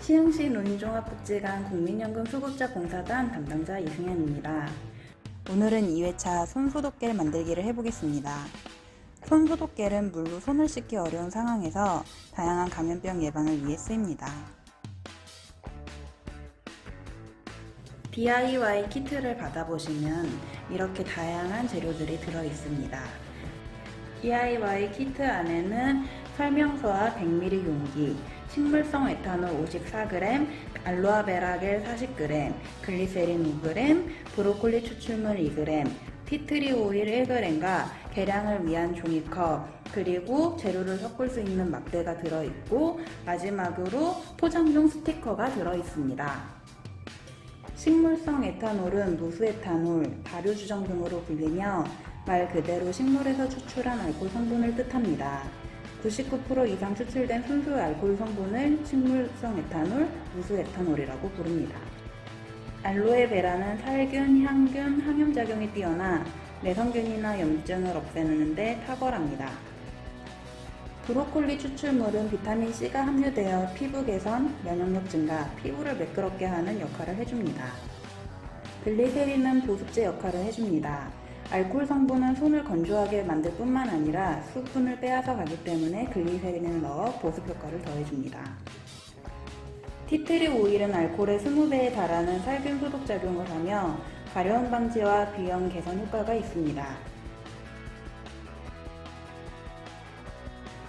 시흥시 노인종합복지관 국민연금 수급자 봉사단 담당자 이승현입니다. 오늘은 2회차 손소독겔 만들기를 해보겠습니다. 손소독겔은 물로 손을 씻기 어려운 상황에서 다양한 감염병 예방을 위해 쓰입니다. DIY 키트를 받아보시면 이렇게 다양한 재료들이 들어 있습니다. DIY 키트 안에는 설명서와 100ml 용기, 식물성 에탄올 54g, 알로아베라겔 40g, 글리세린 5g, 브로콜리 추출물 2g, 티트리 오일 1g과 계량을 위한 종이컵, 그리고 재료를 섞을 수 있는 막대가 들어있고 마지막으로 포장용 스티커가 들어있습니다. 식물성 에탄올은 무수 에탄올, 발효 주정 등으로 불리며 말 그대로 식물에서 추출한 알코올 성분을 뜻합니다. 99% 이상 추출된 순수 알코올 성분을 식물성 에탄올, 무수 에탄올이라고 부릅니다. 알로에베라는 살균, 향균, 항염작용이 뛰어나 내성균이나 염증을 없애는데 탁월합니다. 브로콜리 추출물은 비타민C가 함유되어 피부 개선, 면역력 증가, 피부를 매끄럽게 하는 역할을 해줍니다. 글리세린은 보습제 역할을 해줍니다. 알코올 성분은 손을 건조하게 만들 뿐만 아니라 수분을 빼앗아 가기 때문에 글리세린을 넣어 보습 효과를 더해줍니다. 티트리 오일은 알코올의 20배에 달하는 살균 소독 작용을 하며 가려움 방지와 비염 개선 효과가 있습니다.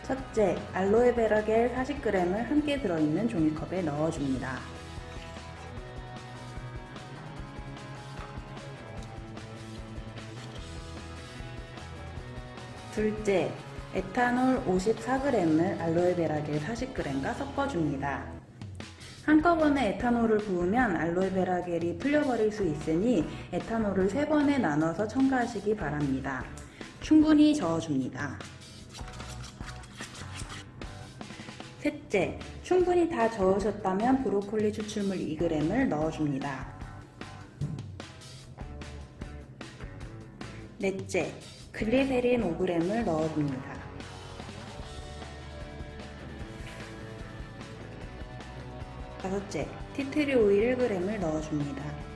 첫째, 알로에베라 겔 40g을 함께 들어있는 종이컵에 넣어줍니다. 둘째, 에탄올 54g을 알로에베라겔 40g과 섞어줍니다. 한꺼번에 에탄올을 부으면 알로에베라겔이 풀려버릴 수 있으니 에탄올을 3번에 나눠서 첨가하시기 바랍니다. 충분히 저어줍니다. 셋째, 충분히 다 저으셨다면 브로콜리 추출물 2g을 넣어줍니다. 넷째, 글리세린 5g을 넣어줍니다. 다섯째, 티트리 오일 1g을 넣어줍니다.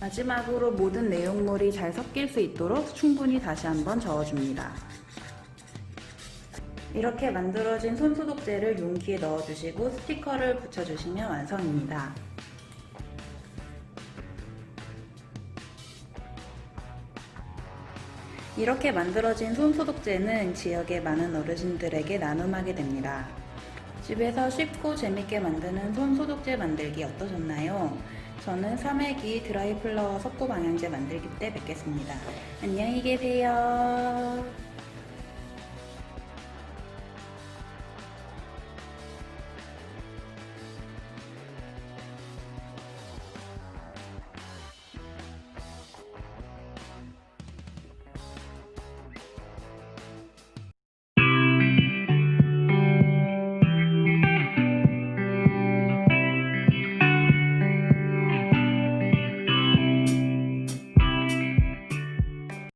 마지막으로 모든 내용물이 잘 섞일 수 있도록 충분히 다시 한번 저어줍니다. 이렇게 만들어진 손소독제를 용기에 넣어주시고 스티커를 붙여주시면 완성입니다. 이렇게 만들어진 손소독제는 지역의 많은 어르신들에게 나눔하게 됩니다. 집에서 쉽고 재밌게 만드는 손소독제 만들기 어떠셨나요? 저는 3회기 드라이 플라워 석고 방향제 만들기 때 뵙겠습니다. 안녕히 계세요.